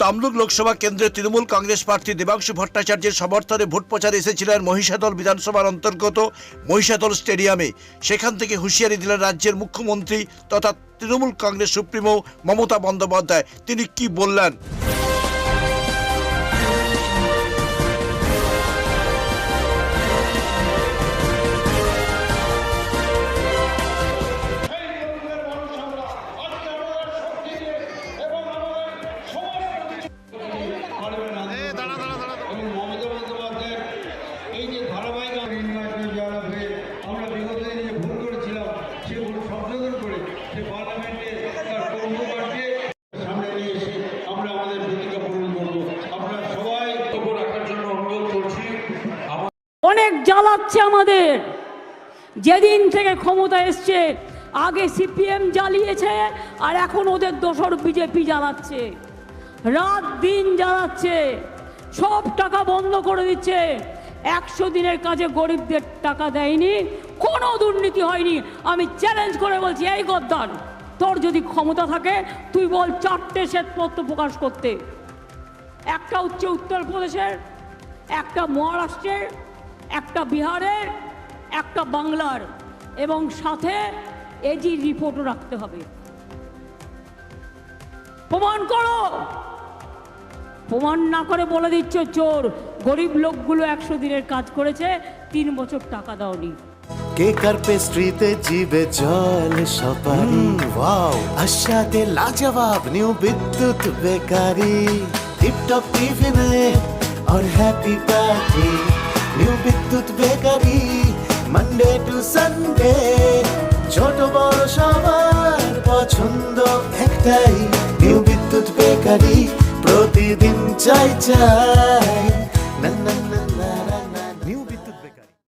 তমলুক লোকসভা কেন্দ্রে তৃণমূল কংগ্রেস প্রার্থী দেবাংশু ভট্টাচার্যের সমর্থনে ভোট প্রচারে এসেছিলেন মহিষাদল বিধানসভার অন্তর্গত মহিষাদল স্টেডিয়ামে। সেখান থেকে হুঁশিয়ারি দিলেন রাজ্যের মুখ্যমন্ত্রী তথা তৃণমূল কংগ্রেস সুপ্রিমো মমতা বন্দ্যোপাধ্যায়। তিনি কি বললেন? এবং মমতা বন্দ্যোপাধ্যায়ের এই যে ধারাবাহিক নির্বাচনে জয়লাভ হয়ে আমরা বিগত দিনে যে ভুল করেছিলাম সে ভুল সংশোধন করে সে পার্লামেন্টে তার কর্মকাণ্ডে সামনে নিয়ে এসে আমরা আমাদের প্রতিজ্ঞা পূরণ করব। আপনারা সবাই লক্ষ্য রাখার জন্য অনুরোধ করছি অনেক জ্বালাচ্ছে আমাদের। যেদিন থেকে ক্ষমতা এসছে আগে সিপিএম জ্বালিয়েছে আর এখন ওদের দোসর বিজেপি জ্বালাচ্ছে। রাত দিন জ্বালাচ্ছে, সব টাকা বন্ধ করে দিচ্ছে। একশো দিনের কাজে গরিবদের টাকা দেয়নি, কোনো দুর্নীতি হয়নি। আমি চ্যালেঞ্জ করে বলছি, এই গদ্দার, তোর যদি ক্ষমতা থাকে, তুই বল চারটে শ্বেতপত্র প্রকাশ করতে। একটা হচ্ছে উত্তরপ্রদেশের, একটা মহারাষ্ট্রের, একটা বিহারের, একটা বাংলার, এবং সাথে এজি রিপোর্টও রাখতে হবে। প্রমাণ করো! প্রমাণ না করে বলে দিচ্ছ চোর গরিব লোকগুলো একশো দিনের কাজ করেছে তিন বছর টাকা দাওনি কেকার পেস্ট্রিতে জিবে জল সপারি ওয়াও আশাতে লাজবাব নিউ বিদ্যুৎ বেকারি টিপটপ টিফিনে और happy party new Bidyut bakery Monday to Sunday ছোট বড় সবার পছন্দ একটাই নিউ বিদ্যুৎ বেকারি প্রতিদিন চাই চাই।